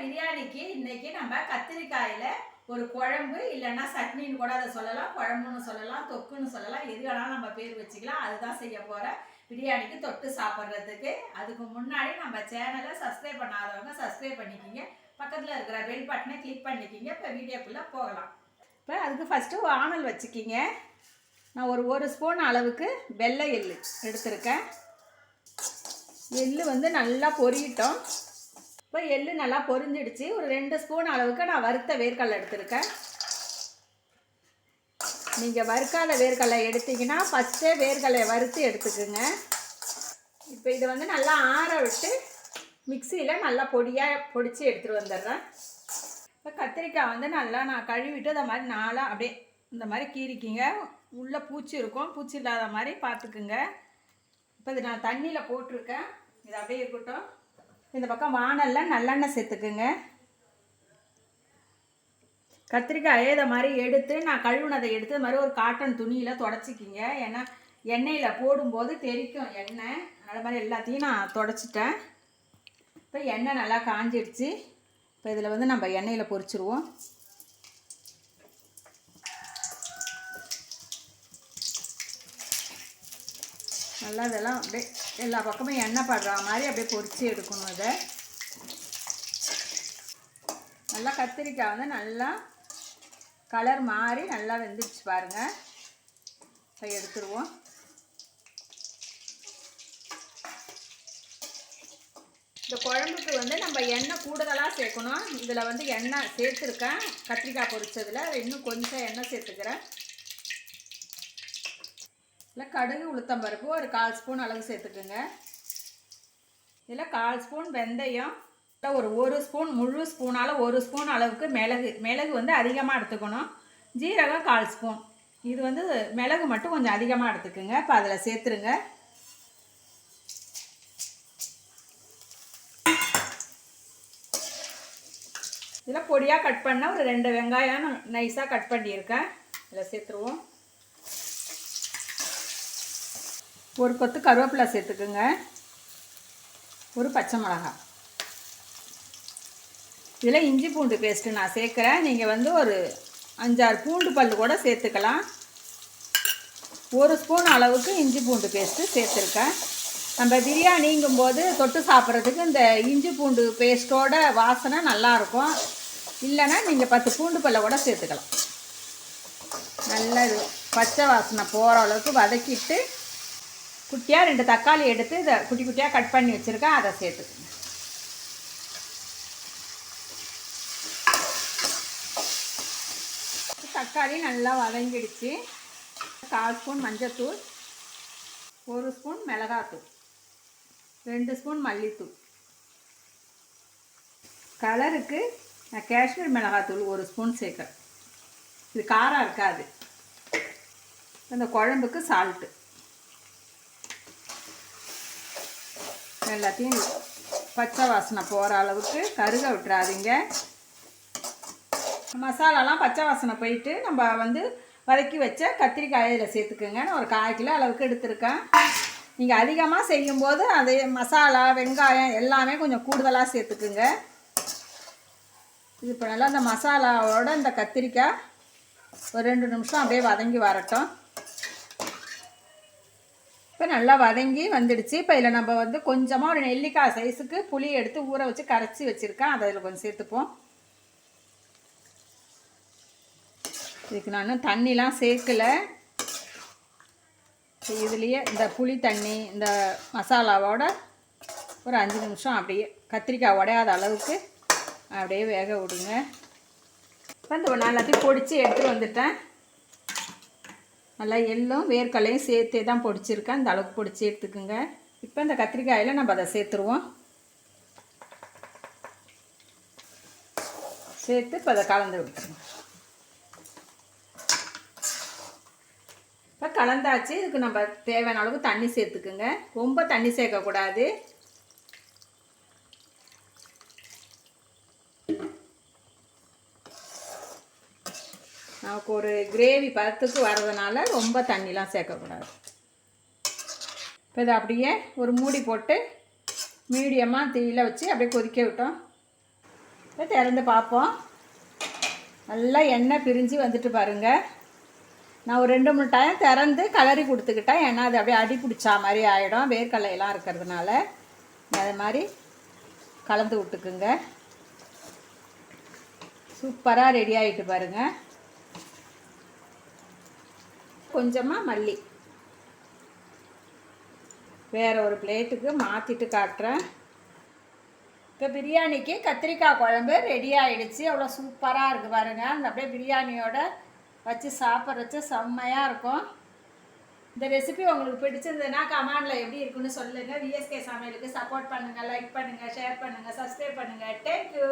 பிரியாணிக்கு இன்னைக்கு நம்ம கத்திரிக்காயில ஒரு குழம்பு இல்லைன்னா சட்னின்னு கூட அதை சொல்லலாம் குழம்புன்னு சொல்லலாம் தொக்குன்னு சொல்லலாம் எது வேணாலும் நம்ம பேர் வச்சுக்கலாம். அதுதான் செய்ய போகிறேன் பிரியாணிக்கு தொட்டு சாப்பிட்றதுக்கு. அதுக்கு முன்னாடி நம்ம சேனலை சப்ஸ்கிரைப் பண்ணாதவங்க சப்ஸ்கிரைப் பண்ணிக்கிங்க. பக்கத்தில் இருக்கிற பெல் பட்டனை கிளிக் பண்ணிக்கிங்க. இப்போ வீடியோக்குள்ளே போகலாம். இப்போ அதுக்கு ஃபஸ்ட்டு வானல் வச்சுக்கிங்க. நான் ஒரு ஒரு ஸ்பூன் அளவுக்கு வெள்ளை எள்ளு எடுத்திருக்கேன். எள்ளு வந்து நல்லா பொரியட்டும். இப்போ எள்ளு நல்லா பொரிஞ்சிடுச்சு. ஒரு ரெண்டு ஸ்பூன் அளவுக்கு நான் வறுத்த வேர்க்கடலை எடுத்திருக்கேன். நீங்கள் வறுக்காத வேர்க்கடலை எடுத்தீங்கன்னா ஃபஸ்ட்டே வேர்க்கடலை வறுத்து எடுத்துக்குங்க. இப்போ இதை வந்து நல்லா ஆற விட்டு மிக்சியில் நல்லா பொடியாக பொடித்து எடுத்துகிட்டு வந்துடுறேன். இப்போ கத்திரிக்காய் வந்து நல்லா நான் கழுவிட்டு அதை மாதிரி நாளாக அப்படியே இந்த மாதிரி கீறிக்கிங்க. உள்ளே பூச்சி இருக்கும். பூச்சி இல்லாத மாதிரி பார்த்துக்குங்க. இப்போ இது நான் தண்ணியில் போட்டிருக்கேன். இது அப்படியே இருக்கட்டும். இந்த பக்கம் வானலில் நல்லெண்ணெய் சேர்த்துக்குங்க. கத்திரிக்காய் இதை மாதிரி எடுத்து நான் கழுவுனதை எடுத்து இது மாதிரி ஒரு காட்டன் துணியில் தொடச்சிக்கிங்க. ஏன்னா எண்ணெயில் போடும்போது தெறிக்கும் எண்ணெய். அது மாதிரி எல்லாத்தையும் நான் தொடச்சிட்டேன். இப்போ எண்ணெய் நல்லா காஞ்சிடுச்சு. இப்போ இதில் வந்து நம்ம எண்ணெயில் பொரிச்சிருவோம். நல்லா இதெல்லாம் அப்படியே எல்லா பக்கமும் எண்ணெய் படுற மாதிரி அப்படியே பொறிச்சு எடுக்கணும் இதை. நல்லா கத்திரிக்காய் வந்து நல்லா கலர் மாறி நல்லா வெந்துடுச்சு பாருங்கள் இப்போ எடுத்துருவோம். இந்த குழம்புக்கு வந்து நம்ம எண்ணெய் கூடுதலாக சேர்க்கணும். இதில் வந்து எண்ணெய் சேர்த்துருக்கேன். கத்திரிக்காய் பொரிச்சதில் இன்னும் கொஞ்சம் எண்ணெய் சேர்த்துக்கிறேன். இல்லை கடுகு உளுத்தம்பருப்பு ஒரு கால் ஸ்பூன் அளவு சேர்த்துக்குங்க. இதில் கால் ஸ்பூன் வெந்தயம். இல்லை ஒரு ஒரு ஸ்பூன் முழு ஸ்பூனால் ஒரு ஸ்பூன் அளவுக்கு மிளகு. மிளகு வந்து அதிகமாக எடுத்துக்கணும். ஜீரகம் கால் ஸ்பூன். இது வந்து மிளகு மட்டும் கொஞ்சம் அதிகமாக எடுத்துக்குங்க. இப்போ அதில் சேர்த்துருங்க. இதில் பொடியாக கட் பண்ண ஒரு ரெண்டு வெங்காயம் நைஸாக கட் பண்ணியிருக்கேன். இதில் சேர்த்துருவோம். ஒரு கொத்து கருவேப்பிலை சேர்த்துக்குங்க. ஒரு பச்சை மிளகாய் இதில் இஞ்சி பூண்டு பேஸ்ட்டு நான் சேர்க்குறேன். நீங்கள் வந்து ஒரு அஞ்சாறு பூண்டு பல் கூட சேர்த்துக்கலாம். ஒரு ஸ்பூன் அளவுக்கு இஞ்சி பூண்டு பேஸ்ட்டு சேர்த்துருக்கேன். நம்ம பிரியாணிங்கும் போது தொட்டு சாப்பிட்றதுக்கு இந்த இஞ்சி பூண்டு பேஸ்ட்டோட வாசனை நல்லாயிருக்கும். இல்லைன்னா நீங்கள் பத்து பூண்டு பல்ல கூட சேர்த்துக்கலாம். நல்லா பச்சை வாசனை போகிற அளவுக்கு வதக்கிட்டு குட்டியாக ரெண்டு தக்காளி எடுத்து இதை குட்டி குட்டியாக கட் பண்ணி வச்சுருக்கேன் அதை சேர்த்துக்கோங்க தக்காளி நல்லா வதங்கிடுச்சு. கால் ஸ்பூன் மஞ்சத்தூள் ஒரு ஸ்பூன் மிளகாத்தூள் ரெண்டு ஸ்பூன் மல்லித்தூள். கலருக்கு நான் காஷ்மீர் மிளகாத்தூள் ஒரு ஸ்பூன் சேர்க்குறேன். இது காரம் இருக்காது. இந்த குழம்புக்கு சால்ட்டு எல்லாத்தையும் பச்சை வாசனை போகிற அளவுக்கு கருக விட்டுறாதீங்க. மசாலாலாம் பச்சை வாசனை போயிட்டு நம்ம வந்து வதக்கி வச்ச கத்திரிக்காயில் இதில் சேர்த்துக்குங்க. நான் ஒரு கால் கிலோ அளவுக்கு எடுத்திருக்கேன். நீங்கள் அதிகமாக செய்யும்போது அது மசாலா வெங்காயம் எல்லாமே கொஞ்சம் கூடுதலாக சேர்த்துக்குங்க. இது இப்போ நல்லா இந்த மசாலாவோட இந்த கத்திரிக்காய் ஒரு ரெண்டு நிமிஷம் அப்படியே வதங்கி வரட்டும். இப்போ நல்லா வதங்கி வந்துடுச்சு. இப்போ இதில் நம்ம வந்து கொஞ்சமாக ஒரு நெல்லிக்காய் சைஸுக்கு புளி எடுத்து ஊற வச்சு கரைச்சி வச்சுருக்கேன். அதை கொஞ்சம் சேர்த்துப்போம். இதுக்கு நான் தண்ணிலாம் சேர்க்கலை. இதுலேயே இந்த புளி தண்ணி இந்த மசாலாவோட ஒரு அஞ்சு நிமிஷம் அப்படியே கத்திரிக்காய் உடையாத அளவுக்கு அப்படியே வேக விடுங்க. இப்போ இந்த நான் எல்லாத்தையும் பொடிச்சு எடுத்துகிட்டு வந்துட்டேன். நல்லா எள்ளும் வேர்க்கடலையும் சேர்த்தே தான் பொடிச்சிருக்கேன். இந்த அளவுக்கு பொடிச்சு எடுத்துக்கோங்க. இப்போ இந்த கத்திரிக்காயில் நம்ம அதை சேர்த்துருவோம். சேர்த்து இப்போ அதை கலந்து விட்டுருவோம். இப்போ கலந்தாச்சு. இதுக்கு நம்ம தேவையான அளவுக்கு தண்ணி சேர்த்துக்குங்க. ரொம்ப தண்ணி சேர்க்கக்கூடாது. நமக்கு ஒரு கிரேவி பதத்துக்கு வர்றதுனால ரொம்ப தண்ணிலாம் சேர்க்கக்கூடாது. இப்போ இதை அப்படியே ஒரு மூடி போட்டு மீடியமாக தீயில வச்சு அப்படியே கொதிக்க விட்டோம். இப்போ திறந்து பார்ப்போம். நல்லா எண்ணெய் பிரிஞ்சு வந்துட்டு பாருங்க. நான் ஒரு ரெண்டு மூணு டைம் திறந்து கலரி கொடுத்துக்கிட்டேன். ஏன்னா அது அப்படியே அடி பிடிச்சா மாதிரி ஆகிடும் வேர்க்கடலையெல்லாம் இருக்கிறதுனால. அது மாதிரி கலந்து விட்டுக்குங்க. சூப்பராக ரெடி ஆகிட்டு பாருங்கள் கொஞ்சமாக மல்லி. வேறு ஒரு பிளேட்டுக்கு மாற்றிட்டு காட்டுறேன். இப்போ பிரியாணிக்கு கத்திரிக்காய் குழம்பு ரெடி ஆகிடுச்சு அவ்வளோ சூப்பராக இருக்குது பாருங்கள் அந்த அப்படியே பிரியாணியோட வச்சு சாப்பிட்றச்சு செம்மையாக இருக்கும். இந்த ரெசிபி உங்களுக்கு பிடிச்சிருந்ததுன்னா கமெண்டில் எப்படி இருக்குன்னு சொல்லுங்கள் விஎஸ்கே சமையலுக்கு சப்போர்ட் பண்ணுங்கள் லைக் பண்ணுங்கள் ஷேர் பண்ணுங்கள் சப்ஸ்கிரைப் பண்ணுங்கள் தேங்க்யூ